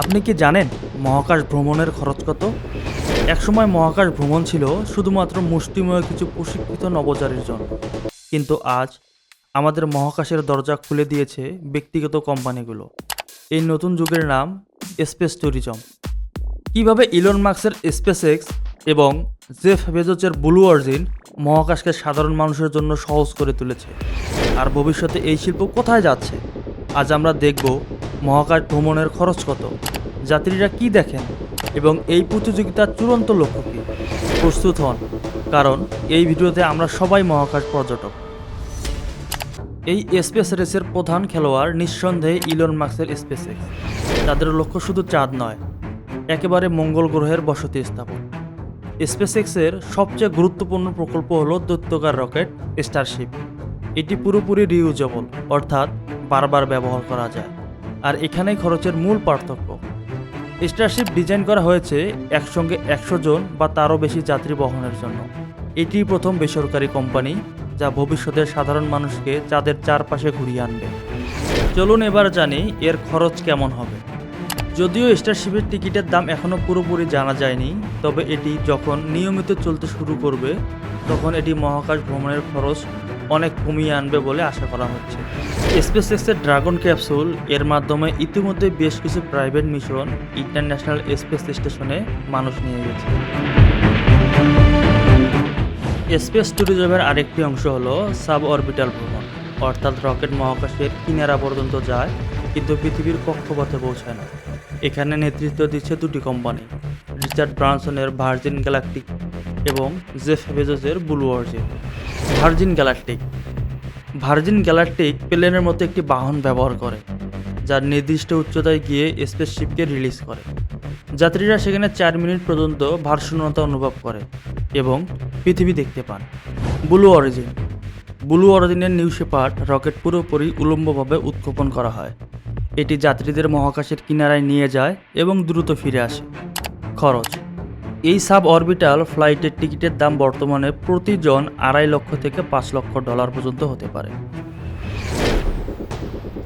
আপনি কি জানেন মহাকাশ ভ্রমণের খরচ কত? একসময় মহাকাশ ভ্রমণ ছিল শুধুমাত্র মুষ্টিময় কিছু প্রশিক্ষিত নবচারীর জন্য। কিন্তু আজ আমাদের মহাকাশের দরজা খুলে দিয়েছে ব্যক্তিগত কোম্পানিগুলো। এই নতুন যুগের নাম স্পেস ট্যুরিজম। কীভাবে ইলন মার্কসের স্পেস এক্স এবং জেফ বেজোচের ব্লু অরিজিন মহাকাশকে সাধারণ মানুষের জন্য সহজ করে তুলেছে? আর ভবিষ্যতে এই শিল্প কোথায় যাচ্ছে? আজ আমরা দেখব মহাকাশ ভ্রমণের খরচ কত? যাত্রীরা কি দেখেন? এবং এই প্রতিযোগিতার চূড়ান্ত লক্ষ্য কী? প্রস্তুত হন, কারণ এই ভিডিওতে আমরা সবাই মহাকাশ পর্যটক। এই স্পেস রেসের প্রধান খেলোয়াড় নিঃসন্দেহে ইলন মার্কসের স্পেস। তাদের লক্ষ্য শুধু চাঁদ নয়, একেবারে মঙ্গল গ্রহের বসতি স্থাপন। স্পেস এক্সের সবচেয়ে গুরুত্বপূর্ণ প্রকল্প হল দৈত্যকার রকেট স্টারশিপ। এটি পুরোপুরি রিউজেবল, অর্থাৎ বারবার ব্যবহার করা যায়। আর এখানেই খরচের মূল পার্থক্য। স্টারশিপ ডিজাইন করা হয়েছে একসঙ্গে একশো জন বা তারও বেশি যাত্রী বহনের জন্য। এটি প্রথম বেসরকারি কোম্পানি যা ভবিষ্যতের সাধারণ মানুষকে চাঁদের চারপাশে ঘুরিয়ে আনবে। চলুন এবার জানি এর খরচ কেমন হবে। যদিও স্টারশিপের টিকিটের দাম এখনও পুরোপুরি জানা যায়নি, তবে এটি যখন নিয়মিত চলতে শুরু করবে, তখন এটি মহাকাশ ভ্রমণের খরচ অনেক কমিয়ে আনবে বলে আশা করা হচ্ছে। স্পেস এক্সের ড্রাগন ক্যাপসুল এর মাধ্যমে ইতিমধ্যে বেশ কিছু প্রাইভেট মিশন ইন্টারন্যাশনাল স্পেস স্টেশনে মানুষ নিয়ে গেছে। স্পেস ট্যুরিজমের আরেকটি অংশ হলো সাব অরবিটাল ভ্রমণ, অর্থাৎ রকেট মহাকাশের কিনারা পর্যন্ত যায়, কিন্তু পৃথিবীর কক্ষপথে পৌঁছায় না। এখানে নেতৃত্ব দিচ্ছে দুটি কোম্পানি রিচার্ড ব্রানসনের ভার্জিন গ্যালাকটিক এবং Jeff বেজোসের Blue Virgin Galactic. Virgin Galactic প্লেনের মতো একটি বাহন ব্যবহার করে, যার নির্দিষ্ট উচ্চতায় গিয়ে স্পেসশিপকে রিলিজ করে। যাত্রীরা সেখানে চার মিনিট পর্যন্ত ভারশূন্যতা অনুভব করে এবং পৃথিবী দেখতে পান। ব্লু অরিজিন ব্লু অরিজিনের নিউ শেপার্ড রকেট পুরোপুরি উলম্বভাবে উৎক্ষেপণ করা হয়। এটি যাত্রীদের মহাকাশের কিনারায় নিয়ে যায় এবং দ্রুত ফিরে আসে। খরচ। এই সাব অরবিটাল ফ্লাইটের টিকিটের দাম বর্তমানে প্রতিজন আড়াই লক্ষ থেকে পাঁচ লক্ষ ডলার পর্যন্ত হতে পারে।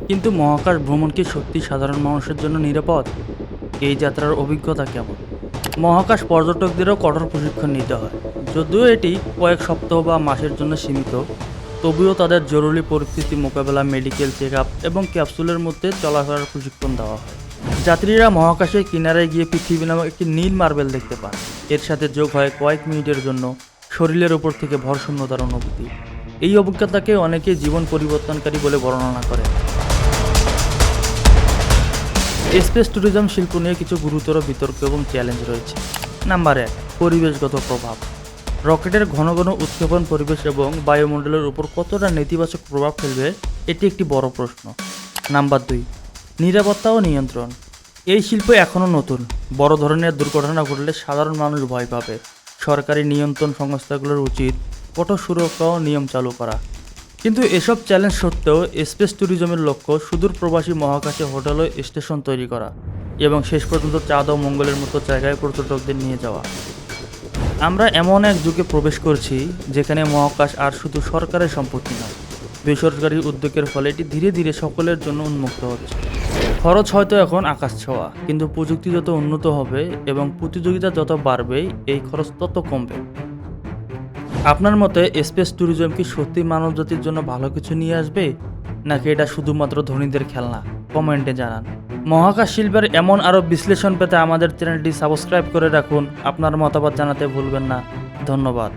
কিন্তু মহাকাশ ভ্রমণ কি সত্যি সাধারণ মানুষের জন্য নিরাপদ? এই যাত্রার অভিজ্ঞতা কেমন? মহাকাশ পর্যটকদেরও কঠোর প্রশিক্ষণ নিতে হয়। যদিও এটি কয়েক সপ্তাহ বা মাসের জন্য সীমিত, তবুও তাদের জরুরি পরিস্থিতি মোকাবেলা, মেডিকেল চেক আপ এবং ক্যাপসুলের মধ্যে চলাফেরার প্রশিক্ষণ দেওয়া হয়। যাত্রীরা মহাকাশের কিনারায় গিয়ে পৃথিবী নামক একটি নীল মার্বেল দেখতে পান। এর সাথে যোগ হয় কয়েক মিনিটের জন্য শরীরের উপর থেকে ভরশূন্যতার অনুভূতি। এই অভিজ্ঞতাকে অনেকে জীবন পরিবর্তনকারী বলে বর্ণনা করে স্পেস ট্যুরিজম শিল্প নিয়ে কিছু গুরুতর বিতর্ক এবং চ্যালেঞ্জ রয়েছে। নাম্বার এক, পরিবেশগত প্রভাব। রকেটের ঘন ঘন উৎক্ষেপণ পরিবেশ এবং বায়ুমণ্ডলের উপর কতটা নেতিবাচক প্রভাব ফেলবে, এটি একটি বড় প্রশ্ন। নাম্বার দুই নিরাপত্তা ও নিয়ন্ত্রণ। এই শিল্প এখনও নতুন। বড় ধরনের দুর্ঘটনা ঘটলে সাধারণ মানুষ ভয় পাবে। সরকারি নিয়ন্ত্রণ সংস্থাগুলোর উচিত কঠোর সুরক্ষা ও নিয়ম চালু করা। কিন্তু এসব চ্যালেঞ্জ সত্ত্বেও স্পেস ট্যুরিজমের লক্ষ্য সুদূর প্রবাসী মহাকাশে হোটেল ও স্টেশন তৈরি করা এবং শেষ পর্যন্ত চাঁদ ও মঙ্গলের মতো জায়গায় পর্যটকদের নিয়ে যাওয়া। আমরা এমন এক যুগে প্রবেশ করছি যেখানে মহাকাশ আর শুধু সরকারের সম্পত্তি নয় বেসরকারি উদ্যোগের ফলে এটি ধীরে ধীরে সকলের জন্য উন্মুক্ত হচ্ছে। খরচ হয়তো এখন আকাশ ছোঁয়া, কিন্তু প্রযুক্তি যত উন্নত হবে এবং প্রতিযোগিতা যত বাড়বে, এই খরচ তত কমবে। আপনার মতে স্পেস ট্যুরিজম কি সত্যি মানবজাতির জন্য ভালো কিছু নিয়ে আসবে? নাকি এটা শুধুমাত্র ধনীদের খেলনা? কমেন্টে জানান। মহাকাশ শিল্পের এমন আরও বিশ্লেষণ পেতে আমাদের চ্যানেলটি সাবস্ক্রাইব করে রাখুন। আপনার মতামত জানাতে ভুলবেন না। ধন্যবাদ।